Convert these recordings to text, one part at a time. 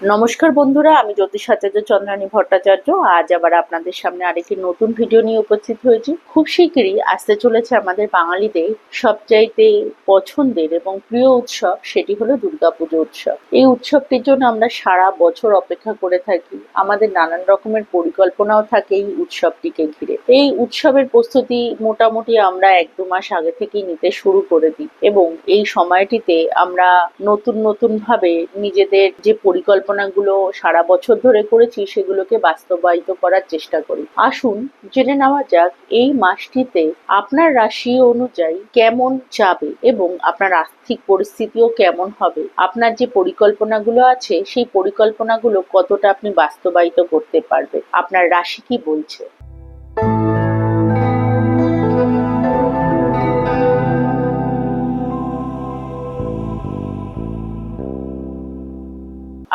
নমস্কার বন্ধুরা, আমি জ্যোতিষাচার্য চন্দ্রানী ভট্টাচার্য। আজ আবার আপনাদের সামনে আরেকটি নতুন ভিডিও নিয়ে উপস্থিত হয়েছি। খুব শীঘ্রই আসতে চলেছে আমাদের বাঙালিদের সবচাইতে পছন্দের এবং প্রিয় উৎসব, সেটি হলো দুর্গাপুজো উৎসব। এই উৎসবটির জন্য আমরা সারা বছর অপেক্ষা করে থাকি। আমাদের নানান রকমের পরিকল্পনাও থাকে এই উৎসবটিকে ঘিরে। এই উৎসবের প্রস্তুতি মোটামুটি আমরা এক দু মাস আগে থেকেই নিতে শুরু করে দিই এবং এই সময়টিতে আমরা নতুন নতুন ভাবে নিজেদের যে পরিকল্পনাগুলো সারা বছর ধরে করেছি, সেগুলোকে বাস্তবায়িত করার চেষ্টা করি। আসুন, জেনে নেওয়া যাক এই মাসটিতে আপনার রাশি অনুযায়ী কেমন যাবে এবং আপনার আর্থিক পরিস্থিতিও কেমন হবে? আপনার যে পরিকল্পনাগুলো আছে, সেই পরিকল্পনাগুলো কতটা আপনি বাস্তবায়িত করতে পারবে আপনার রাশি কি বলছে?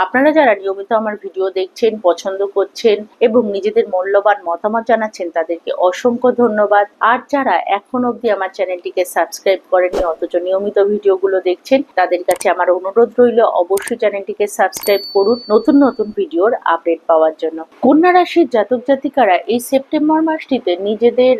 আপনারা যারা নিয়মিত আমার ভিডিও দেখছেন, পছন্দ করছেন এবং নিজেদের মূল্যবান মতামত জানাচ্ছেন, তাদেরকে অসংখ্য ধন্যবাদ। আর যারা এখন অবধি আমার চ্যানেলটিকে সাবস্ক্রাইব করেনি অথচ নিয়মিত ভিডিওগুলো দেখছেন, তাদের কাছে আমার অনুরোধ রইল, অবশ্যই চ্যানেলটিকে সাবস্ক্রাইব করুন নতুন নতুন ভিডিওর আপডেট পাওয়ার জন্য। কন্যা রাশির জাতক জাতিকারা এই সেপ্টেম্বর মাসটিতে নিজেদের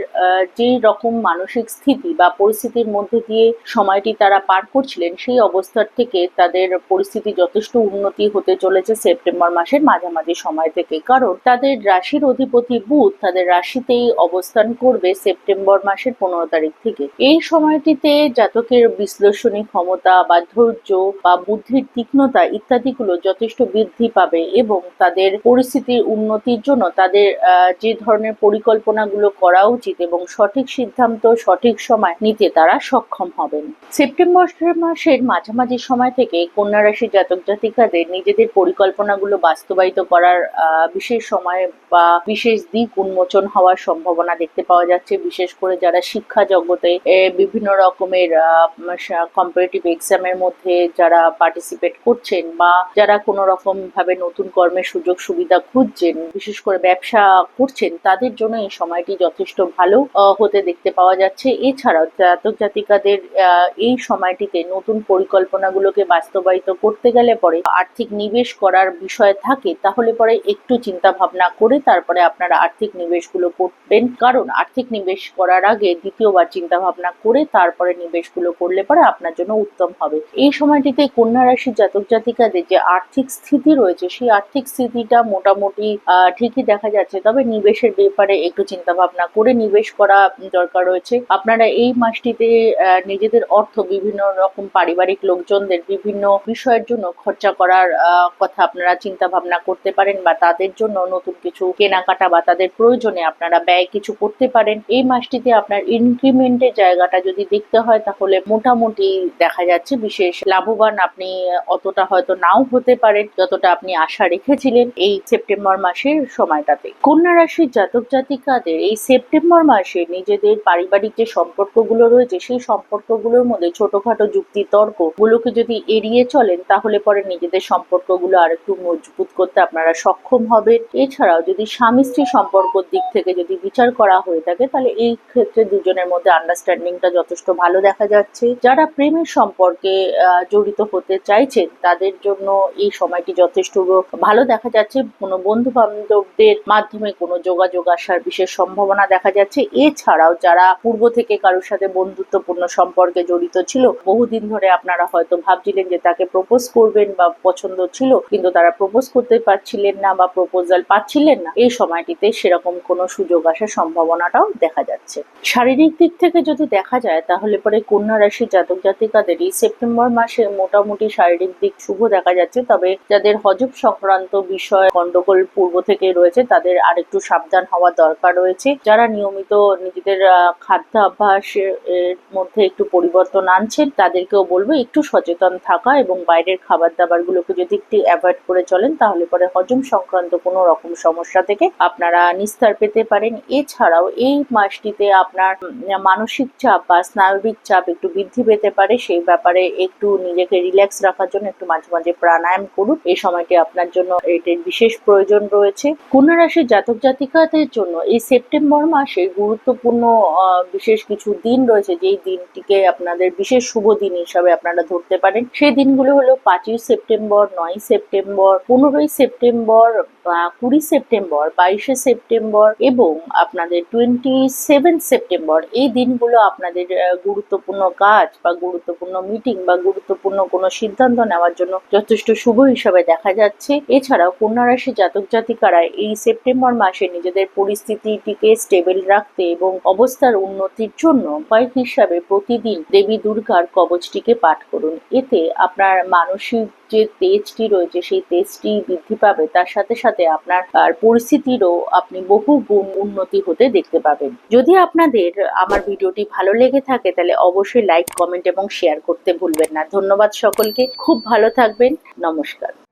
যে রকম মানসিক স্থিতি বা পরিস্থিতির মধ্যে দিয়ে সময়টি তারা পার করছিলেন, সেই অবস্থার থেকে তাদের পরিস্থিতি যথেষ্ট উন্নতি হতে চলেছে সেপ্টেম্বর মাসের মাঝামাঝি সময় থেকে। কারণ তাদের রাশির অধিপতি বুধ তাদের রাশিতেই অবস্থান করবে সেপ্টেম্বর মাসের পনেরো তারিখ থেকে। এই সময়টিতে জাতকের বিশ্লেষণী ক্ষমতা বা ধৈর্য বা বুদ্ধির তীক্ষ্ণতা ইত্যাদিগুলো যথেষ্ট বৃদ্ধি পাবে এবং তাদের পরিস্থিতির উন্নতির জন্য তাদের যে ধরনের পরিকল্পনাগুলো করা উচিত এবং সঠিক সিদ্ধান্ত সঠিক সময় নিতে তারা সক্ষম হবেন। সেপ্টেম্বর মাসের মাঝামাঝি সময় থেকে কন্যা রাশি জাতক জাতিকাদের নিজেদের পরিকল্পনাগুলো বাস্তবায়িত করার বিশেষ সময় বা বিশেষ দিক উন্মোচন হওয়ার সম্ভাবনা দেখতে পাওয়া যাচ্ছে। বিশেষ করে যারা শিক্ষা জগতে বিভিন্ন রকমের কম্পারেটিভ এক্সামের মধ্যে যারা পার্টিসিপেট করছেন বা যারা কোনো রকম ভাবে নতুন কর্মের সুযোগ সুবিধা খুঁজছেন, বিশেষ করে ব্যবসা করছেন, তাদের জন্য এই সময়টি যথেষ্ট ভালো হতে দেখতে পাওয়া যাচ্ছে। এছাড়াও জাতক জাতিকাদের এই সময়টিতে নতুন পরিকল্পনাগুলোকে বাস্তবায়িত করতে গেলে পরে আর্থিক নিবেশ করার বিষয় থাকে, তাহলে পরে একটু চিন্তা ভাবনা করে তারপরে আপনারা আর্থিক নিবেশগুলো করবেন। কারণ আর্থিক নিবেশ করার আগে দ্বিতীয়বার চিন্তা ভাবনা করে তারপরে নিবেশগুলো করলে পরে আপনার জন্য উত্তম হবে। এই সময়টিতে কন্যা রাশির জাতক জাতিকাদের যে আর্থিক স্থিতি রয়েছে, সেই আর্থিক স্থিতিটা মোটামুটি ঠিকই দেখা যাচ্ছে। তবে নিবেশের ব্যাপারে একটু চিন্তা ভাবনা করে নিবেশ করা দরকার রয়েছে। আপনারা এই মাসটিতে নিজেদের অর্থ বিভিন্ন রকম, পারিবারিক লোকজনদের বিভিন্ন বিষয়ের জন্য খরচা করার কথা আপনারা চিন্তা ভাবনা করতে পারেন বা তাদের জন্য নতুন কিছু কেনাকাটা বা তাদের প্রয়োজনে আপনারা ব্যয় কিছু করতে পারেন। এই মাসটিতে আপনার ইনক্রিমেন্টের জায়গাটা যদি দেখতে হয় তাহলে মোটামুটি দেখা যাচ্ছে বিশেষ লাভবান আপনি অতটা হয়তো নাও হতে পারেন যতটা আপনি আশা রেখেছিলেন এই সেপ্টেম্বর মাসের সময়টাতে। কন্যা রাশির জাতক জাতিকাদের এই সেপ্টেম্বর মাসে নিজেদের পারিবারিক যে সম্পর্কগুলো রয়েছে সেই সম্পর্কগুলোর মধ্যে ছোটখাটো যুক্তি তর্ক গুলোকে যদি এড়িয়ে চলেন তাহলে পরে নিজেদের সম্পর্কগুলো আর একটু মজবুত করতে আপনারা সক্ষম হবেন। এছাড়াও যদি স্বামী স্ত্রী সম্পর্কর দিক থেকে যদি বিচার করা হয়ে থাকে, তাহলে এই ক্ষেত্রে দুজনের মধ্যে আন্ডারস্ট্যান্ডিংটা যথেষ্ট ভালো দেখা যাচ্ছে। যারা প্রেমের সম্পর্কে জড়িত হতে চাইছেন, তাদের জন্য এই সময়টি যথেষ্ট ভালো দেখা যাচ্ছে। কোনো বন্ধু বান্ধবদের মাধ্যমে কোনো যোগাযোগ আসার বিশেষ সম্ভাবনা দেখা যাচ্ছে। এছাড়াও যারা পূর্ব থেকে কারোর সাথে বন্ধুত্বপূর্ণ সম্পর্কে জড়িত ছিল, বহুদিন ধরে আপনারা হয়তো ভাবছিলেন যে তাকে প্রপোজ করবেন বা পছন্দ ছিল কিন্তু তারা প্রপোজ করতে পারছিলেন না বা প্রপোজাল পাচ্ছিলেন না। এই সময়টিতে সেরকম কোনো সুযোগ আসার সম্ভাবনাটাও দেখা যাচ্ছে। শারীরিক দিক থেকে যদি দেখা যায় তাহলে পরে কন্যা রাশির জাতক জাতিকাদের এই সেপ্টেম্বর মাসে মোটামুটি শারীরিক দিক শুভ দেখা যাচ্ছে। তবে যাদের হজম সংক্রান্ত বিষয় গন্ডগোল পূর্ব থেকে রয়েছে তাদের আরেকটু সাবধান হওয়া দরকার রয়েছে। যারা নিয়মিত নিজেদের আহ, খাদ্যাভ্যাস এর মধ্যে একটু পরিবর্তন আনছেন তাদেরকেও বলব একটু সচেতন থাকা এবং বাইরের খাবার দাবারগুলোকে যদি একটু অ্যাভয়েড করে চলেন, তাহলে পরে হজম সংক্রান্ত কোনো রকম সমস্যা থেকে আপনারা নিস্তার পেতে পারেন। এছাড়াও এই মাসটিতে আপনার মানসিক চাপ বা স্নায়বিক চাপ একটু বৃদ্ধি পেতে পারে, সেই ব্যাপারে একটু নিজেকে রিল্যাক্স রাখার জন্য একটু মাঝে মাঝে প্রাণায়াম করুন। এই সময়টি আপনার জন্য এটির বিশেষ প্রয়োজন রয়েছে। কন্যা রাশির জাতক জাতিকাদের জন্য এই সেপ্টেম্বর মাসে গুরুত্বপূর্ণ বিশেষ কিছু দিন রয়েছে, যেই দিনটিকে আপনাদের বিশেষ শুভ দিন হিসাবে আপনারা ধরতে পারেন। সেই দিনগুলো হলো পাঁচই সেপ্টেম্বর নয় নয় সেপ্টেম্বর, পনেরোই সেপ্টেম্বর কুড়ি সেপ্টেম্বর, বাইশে সেপ্টেম্বর এবং আপনাদের টোয়েন্টি সেভেন সেপ্টেম্বর এই দিনগুলো আপনাদের গুরুত্বপূর্ণ কাজ বা গুরুত্বপূর্ণ মিটিং বা গুরুত্বপূর্ণ কোনো সিদ্ধান্ত নেওয়ার জন্য যথেষ্ট শুভ হিসাবে দেখা যাচ্ছে। এছাড়াও কন্যা রাশি জাতক জাতিকারা এই সেপ্টেম্বর মাসে নিজেদের পরিস্থিতিটিকে স্টেবল রাখতে এবং অবস্থার উন্নতির জন্য উপায় হিসাবে প্রতিদিন দেবী দুর্গার কবচটিকে পাঠ করুন। এতে আপনার মানসিক যে তেজটি রয়েছে, সেই তেজটি বৃদ্ধি পাবে। তার সাথে সাথে আপনার পরিস্থিতিরও আপনি বহু গুণ উন্নতি হতে দেখতে পাবেন। যদি আপনাদের আমার ভিডিওটি ভালো লেগে থাকে, তাহলে অবশ্যই লাইক কমেন্ট এবং শেয়ার করতে ভুলবেন না। ধন্যবাদ সকলকে। খুব ভালো থাকবেন। নমস্কার।